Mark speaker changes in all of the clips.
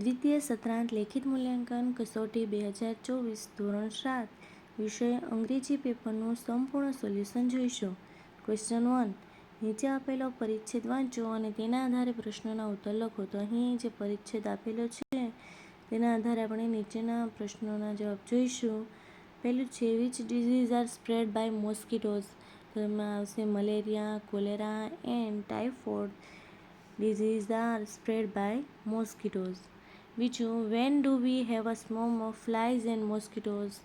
Speaker 1: દ્વિતીય સત્રાંત લેખિત મૂલ્યાંકન કસોટી બે હજાર ચોવીસ ધોરણ સાત. વિષય અંગ્રેજી પેપરનું સંપૂર્ણ સોલ્યુશન જોઈશું. ક્વેશ્ચન વન નીચે આપેલો પરિચ્છેદ વાંચો અને તેના આધારે પ્રશ્નોના ઉત્તર લખો. તો અહીં જે પરિચ્છેદ આપેલો છે, તેના આધારે આપણે નીચેના પ્રશ્નોના જવાબ જોઈશું. પહેલું છે which disease are spread by mosquitoes તો આવશે malaria cholera and typhoid disease are spread by mosquitoes Which Bichu, when do we have a swarm of flies and mosquitoes?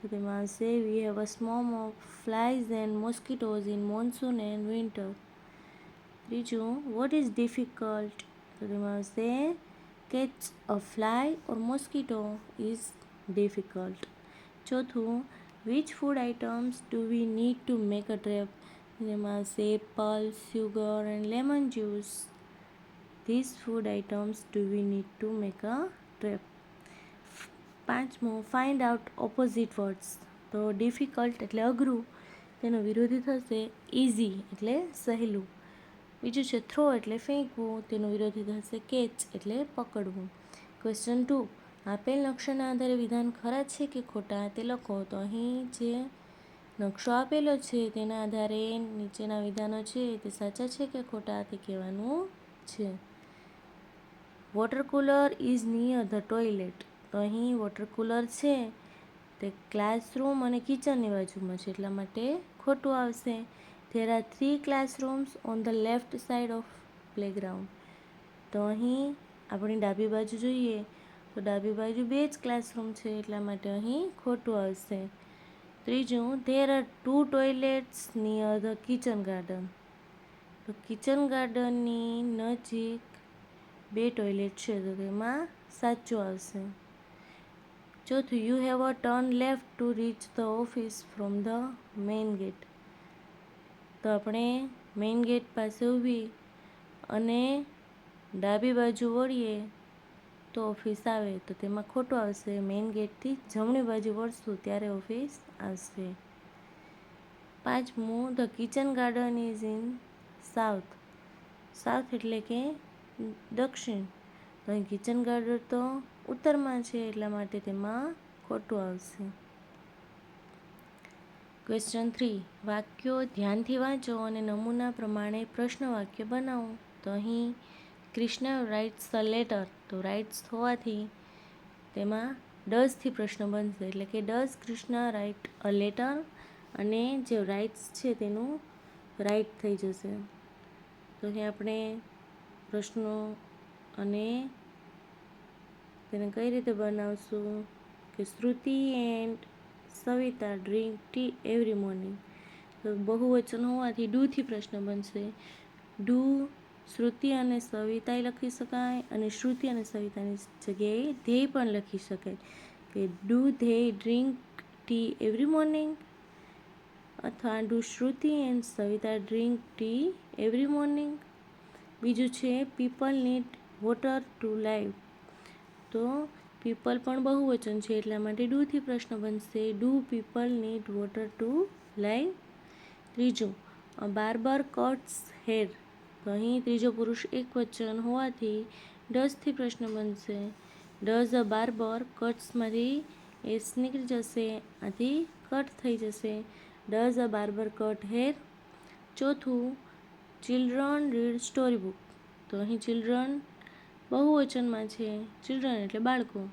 Speaker 1: The Pratibha say we have a swarm of flies and mosquitoes in monsoon and winter. Bichu, what is difficult? Pratibha say catch a fly or mosquito is difficult. Chothu, which food items do we need to make a trap? Pratibha say pulse, sugar and lemon juice. This food items do we need to make a trap પાંચમું find out opposite words તો difficult એટલે અઘરું, તેનો વિરોધી થશે easy એટલે સહેલું. બીજું છે થ્રો એટલે ફેંકવું, તેનો વિરોધી થશે કેચ એટલે પકડવું. ક્વેશ્ચન ટુ આપેલ નકશાના આધારે વિધાન ખરા છે કે ખોટા તે લખો. તો અહીં જે નકશો આપેલો છે તેના આધારે નીચેના વિધાનો છે તે સાચા છે કે ખોટા તે કહેવાનું છે. Water cooler is near the toilet તો અહીં વોટર કુલર છે. તે ક્લાસરૂમ અને કિચનની બાજુમાં છે. એટલા માટે ખોટું આવશે. There are three classrooms on the left side of playground તો અહીં આપણી ડાબી બાજુ જોઈએ. તો ડાબી બાજુ બે જ ક્લાસરૂમ છે. એટલા માટે અહીં ખોટું આવશે. ત્રીજું there are two toilets near the kitchen garden તો કિચન ગાર્ડનની નજીક બે ટોયલેટ છે તો તેમાં સાચું આવશે. ચોથું you have a turn left to reach the office from the main gate તો આપણે મેઇન ગેટ પાસે ઊભી અને ડાબી બાજુ વળીએ તો ઓફિસ આવે. તો તેમાં ખોટું આવશે. મેઇન ગેટથી જમણી બાજુ વળશું ત્યારે ઓફિસ આવશે. પાંચમું the kitchen garden is in south south એટલે કે દક્ષિણ. તો અહીં કિચન ગાર્ડન તો ઉત્તરમાં છે, એટલા માટે તેમાં ખોટું આવશે. ક્વેશ્ચન થ્રી વાક્યો ધ્યાનથી વાંચો અને નમૂના પ્રમાણે પ્રશ્ન વાક્ય બનાવો. તો અહીં કૃષ્ણ રાઇટ્સ અ લેટર તો રાઇટ્સ હોવાથી તેમાં ડઝથી પ્રશ્ન બનશે. એટલે કે does Krishna write a letter અને જે રાઇટ્સ છે તેનું રાઇટ થઈ જશે. તો અહીં આપણે પ્રશ્નો અને તેને કઈ રીતે બનાવશું કે Shruti and Savita drink tea every morning. તો બહુવચન હોવાથી ડુથી પ્રશ્ન બનશે. ડુ શ્રુતિ અને સવિતાએ લખી શકાય અને શ્રુતિ અને સવિતાની જગ્યાએ ધ્યેય પણ લખી શકાય કે do Dhyey drink tea every morning અથવા do Shruti and Savita drink tea every morning. બીજું છે people need water to live તો પીપલ પણ બહુવચન છે એટલા માટે ડુથી પ્રશ્ન બનશે do people need water to live ત્રીજું બાર્બર કટ્સ હેર તો અહીં ત્રીજો પુરુષ એક વચન હોવાથી ડઝથી પ્રશ્ન બનશે. ડઝ અ બાર્બર કટ્સમાંથી એસ નીકળી જશે, આથી કટ થઈ જશે. Does a barber cut hair ચોથું ચિલ્ડ્રન રીડ સ્ટોરી બુક. તો અહીં ચિલ્ડ્રન બહુવચનમાં છે. ચિલ્ડ્રન એટલે બાળકો.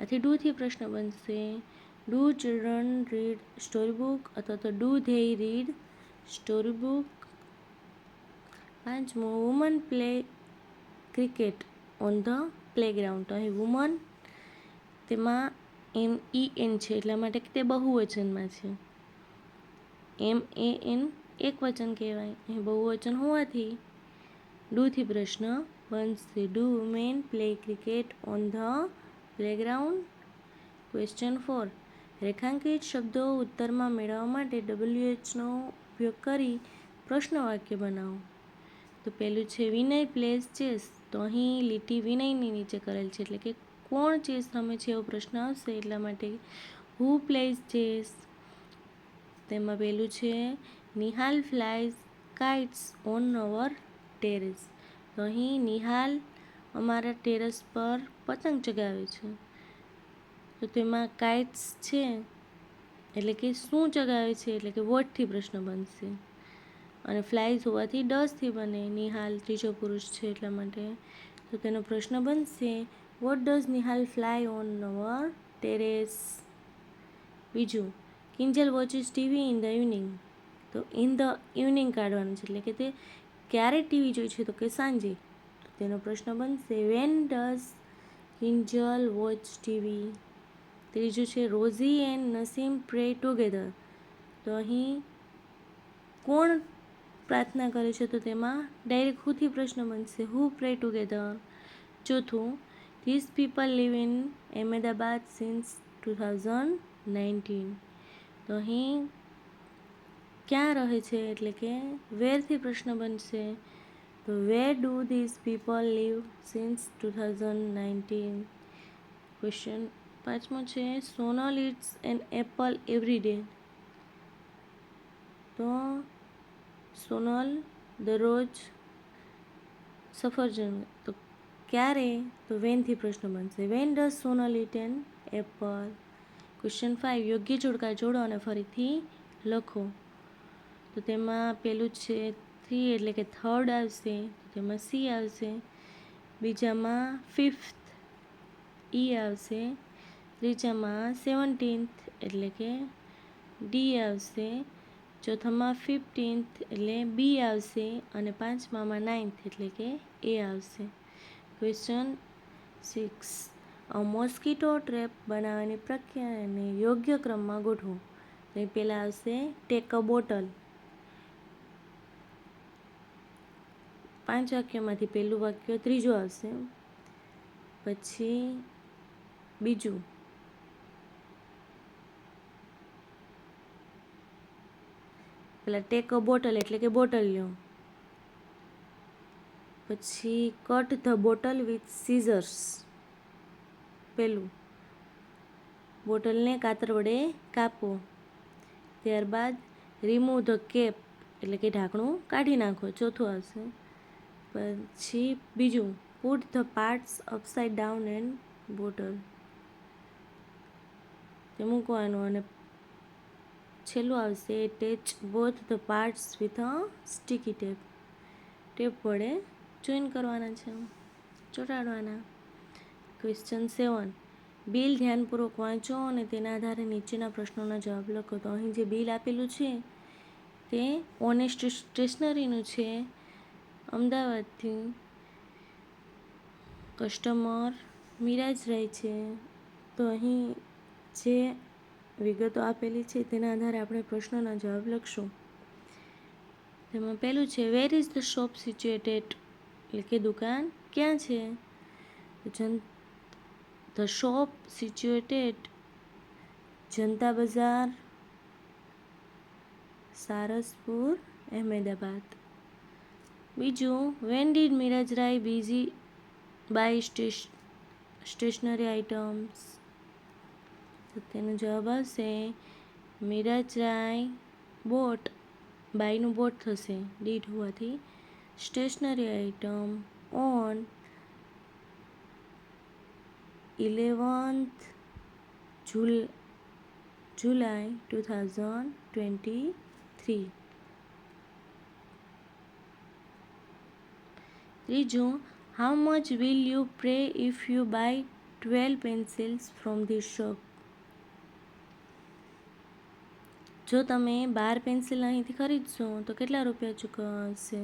Speaker 1: આથી ડૂથી પ્રશ્ન બનશે. Do children read story book અથવા તો do they read story book? પાંચમું, woman play cricket on the playground. તો અહીં વુમન તેમાં એમ ઈ એન છે. એટલા માટે તે બહુવચનમાં છે. એમ એ એન એક વચન કહેવાય. અહીં બહુવચન હોવાથી ડુથી પ્રશ્ન બનશે do women play cricket on the playground? Question four. રેખાંકિત શબ્દો ઉત્તરમાં મેળવવા માટે ડબલ્યુએચનો ઉપયોગ કરી પ્રશ્ન વાક્ય બનાવો. તો પહેલું છે વિનય પ્લેસ ચેસ તો અહીં લીટી વિનયની નીચે કરેલ છે, એટલે કે કોણ ચેસ રમે છે એવો પ્રશ્ન આવશે, એટલા માટે હુ પ્લેસ ચેસ તેમાં પહેલું છે Nihal flies kites on our terrace. તો અહીં નિહાલ અમારા ટેરેસ પર પતંગ ચગાવે છે. તો તેમાં કાઇટ્સ છે, એટલે કે શું ચગાવે છે, એટલે કે વોટથી પ્રશ્ન બનશે. અને ફ્લાઇઝ હોવાથી ડસથી બને, નિહાલ ત્રીજો પુરુષ છે એટલા માટે. તો તેનો પ્રશ્ન બનશે what does Nihal fly on our terrace બીજું, Kinjal watches TV in the evening તો ઇન ધ ઇવનિંગ કાઢવાનું છે. એટલે કે તે ક્યારે ટીવી જોઈ છે તો કે સાંજે. તો તેનો પ્રશ્ન બનશે when does Kinjal watch TV ત્રીજું છે, Rosie and Naseem pray together તો અહીં કોણ પ્રાર્થના કરે છે તો તેમાં ડાયરેક્ટ હુથી પ્રશ્ન બનશે હુ પ્રે ટુગેધર ચોથું this people live in Ahmedabad since two thousand nineteen તો અહીં ક્યાં રહે છે એટલે કે વેરથી પ્રશ્ન બનશે? તો where do this people live since two thousand nineteen question પાંચમો છે Sonal eats an apple every day. તો સોનલ દરરોજ સફરજન. તો ક્યારે? તો વેનથી પ્રશ્ન બનશે. When does Sonal eat an apple? Question five યોગ્ય જોડકા જોડો અને ફરીથી લખો. તો તેમાં પેલું છે થ્રી એટલે કે થર્ડ આવશે તેમાં સી આવશે. બીજામાં ફિફ્થ ઈ આવશે. ત્રીજામાં સેવન્ટીન્થ એટલે કે ડી આવશે. ચોથામાં ફિફ્ટીન્થ એટલે બી આવશે અને પાંચમામાં નાઇન્થ એટલે કે એ આવશે. Question six. મોસ્કીટો ટ્રેપ બનાવવાની પ્રક્રિયાને યોગ્ય ક્રમમાં ગોઠવો. તો પહેલાં આવશે ટેક અ બોટલ. પાંચ વાક્યમાંથી પહેલું વાક્ય ત્રીજું આવશે. પછી બીજું. પેલા ટેક અ બોટલ એટલે કે બોટલ લ્યો. પછી cut the bottle with scissors પેલું બોટલને કાતર વડે કાપો. ત્યારબાદ રિમૂવ ધ કેપ એટલે કે ઢાંકણું કાઢી નાખો. ચોથું આવશે. પછી બીજું put the parts upside down and bottle તે મૂકવાનું અને છેલ્લું આવશે attach both the parts with a sticky tape tape વડે જોઈન કરવાના છે. ચોંટાડવાના. ક્વેશ્ચન સેવન બિલ ધ્યાનપૂર્વક વાંચો અને તેના આધારે નીચેના પ્રશ્નોના જવાબ લખો. તો અહીં જે બિલ આપેલું છે, તે ઓનેસ્ટ સ્ટેશનરીનું છે. અમદાવાદથી કસ્ટમર મિરાજ રહે છે. તો અહીં જે વિગતો આપેલી છે તેના આધારે આપણે પ્રશ્નોના જવાબ લખશું. તેમાં પહેલું છે where is the shop situated એટલે કે દુકાન ક્યાં છે? જન ધ શોપ સિચ્યુએટેડ જનતા બજાર, સારસપુર, અહેમદાબાદ. બીજું when did Miraj Rai busy buy stash stationery items તેનો જવાબ આવશે મિરાજ રાય બોટ બાયનું બોટ થશે ડીડ હોવાથી stationery item on eleventh Jul July two thousand twenty three ત્રીજું how much will you pay if you buy twelve pencils from the shop જો તમે બાર pencil અહીંથી ખરીદશો, તો કેટલા રૂપિયા ચૂકવશે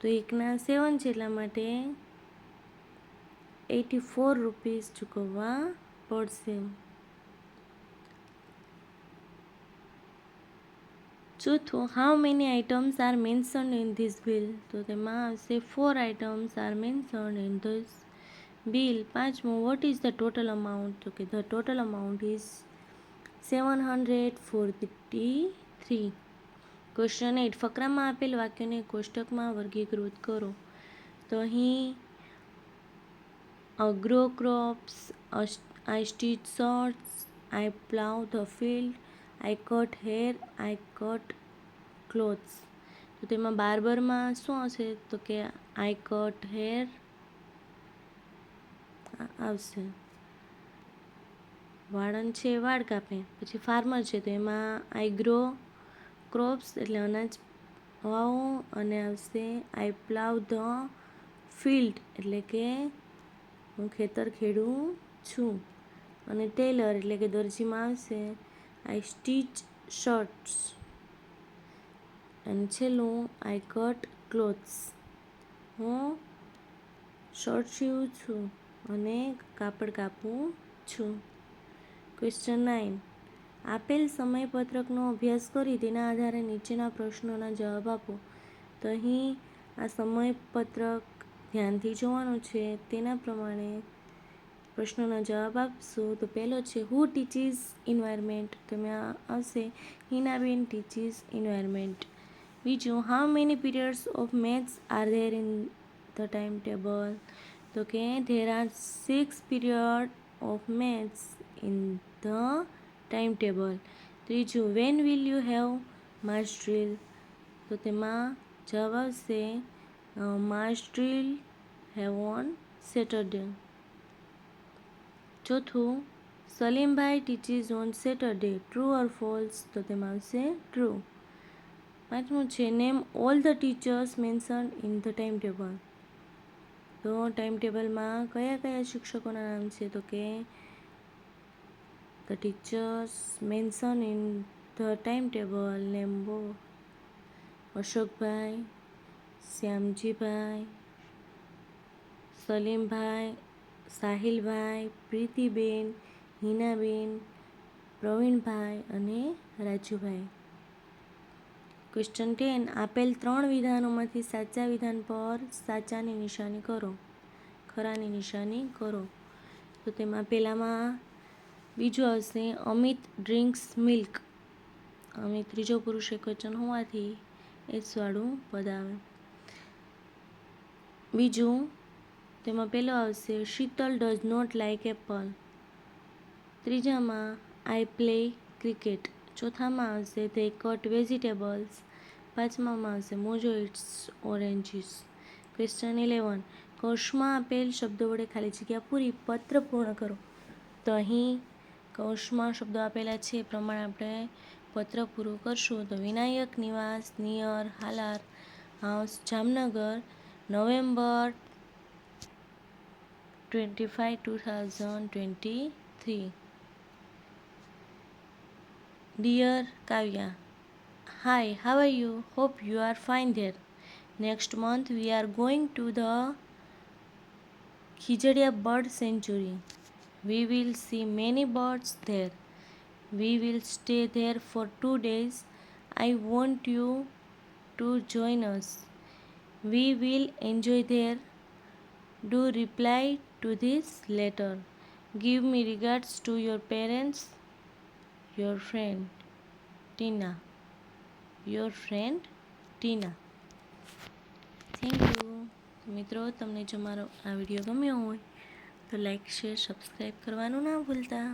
Speaker 1: તો એકના સેવન છે, એટલા માટે એટી ફોર રૂપીસ ચૂકવવા પડશે. ચોથું how many items are mention in this bill તો તેમાં આવશે four items are mention in this bill પાંચમું what is the total amount તો કે the total amount is seven hundred forty three question eight ફકરામાં આપેલ વાક્યને કોષ્ટકમાં વર્ગીકૃત કરો. તો અહીં I grow crops I stitch shorts I plough the field I cut hair I cut clothes તો તેમાં બાર્બરમાં શું હશે તો કે આઈ કટ હેર આવશે. વાળન છે, વાળ કાપે. પછી ફાર્મર છે, તો એમાં આઈ ગ્રો ક્રોપ્સ એટલે અનાજ વાવું અને આવશે આઈ પ્લાવ ધ ફિલ્ડ એટલે કે હું ખેતર ખેડું છું. અને ટેલર એટલે કે દરજીમાં આવશે. આઈ સ્ટીચ શર્ટ્સ અને છેલ્લું આઈ કટ ક્લોથ્સ હું શર્ટ સીવું છું અને કાપડ કાપું છું. ક્વેશ્ચન નાઇન આપેલ સમયપત્રકનો અભ્યાસ કરી તેના આધારે નીચેના પ્રશ્નોના જવાબ આપો. તો અહીં આ સમયપત્રક ધ્યાનથી જોવાનું છે. તેના પ્રમાણે પ્રશ્નોના જવાબ આપશું? તો પહેલો છે હુ ટીચીસ ઇન્વાયરમેન્ટ તો એમાં આવશે, હિનાબેન ટીચીસ ઇન્વાયરમેન્ટ બીજું how many periods of maths are there in the time table તો કે there are six period of maths in the time table ત્રીજું when will you have March તો તેમાં જવાબ આવશે માર્ચ હેવ ઓન સેટરડે ચોથું, Salimbhai teaches on Saturday true or false તો તેમાં આવશે ટ્રુ પાંચમું છે name all the teachers mention in the time table તો ટાઈમ ટેબલમાં કયા કયા શિક્ષકોના નામ છે? તો કે the teachers mention in the time table નેમ્બો Ashokbhai Shyamjibhai Salimbhai Sahilbhai, Pritiben, Hinaben, Pravinbhai અને રાજુભાઈ. ક્વેશ્ચન ટેન આપેલ ત્રણ વિધાનોમાંથી સાચા વિધાન પર સાચાની નિશાની કરો. ખરાની નિશાની કરો. તો તેમાં પહેલામાં બીજું આવશે, અમિત ડ્રિંક્સ મિલ્ક. અને ત્રીજો પુરુષ એકવચન હોવાથી એ સ્વાડું પદ આવે બીજું તેમાં પહેલો આવશે Sheetal does not like apple ત્રીજામાં I play cricket ચોથામાં આવશે તે કટ વેજીટેબલ્સ પાંચમામાં આવશે Mojo eats oranges question eleven કૌશમાં આપેલ શબ્દો વડે ખાલી જગ્યા પૂરી, પત્ર પૂર્ણ કરો. તો અહીં કૌશમાં શબ્દો આપેલા છે, એ પ્રમાણે આપણે પત્ર પૂરું કરશું. તો Vinayak Niwas, near, Halar, house, Jamnagar, November 25 2023 Dear Kavya Hi how are you? Hope you are fine There. next month we are going to the Khijadia bird sanctuary. We will see many birds there. We will stay there for 2 days. I want you to join us. We will enjoy there. Do reply to this letter. Give me regards to your parents. Your friend Tina. Your friend Tina. Thank you મિત્રો તમને જો મારો આ video ગમ્યો હોય તો like share subscribe કરવાનું ના ભૂલતા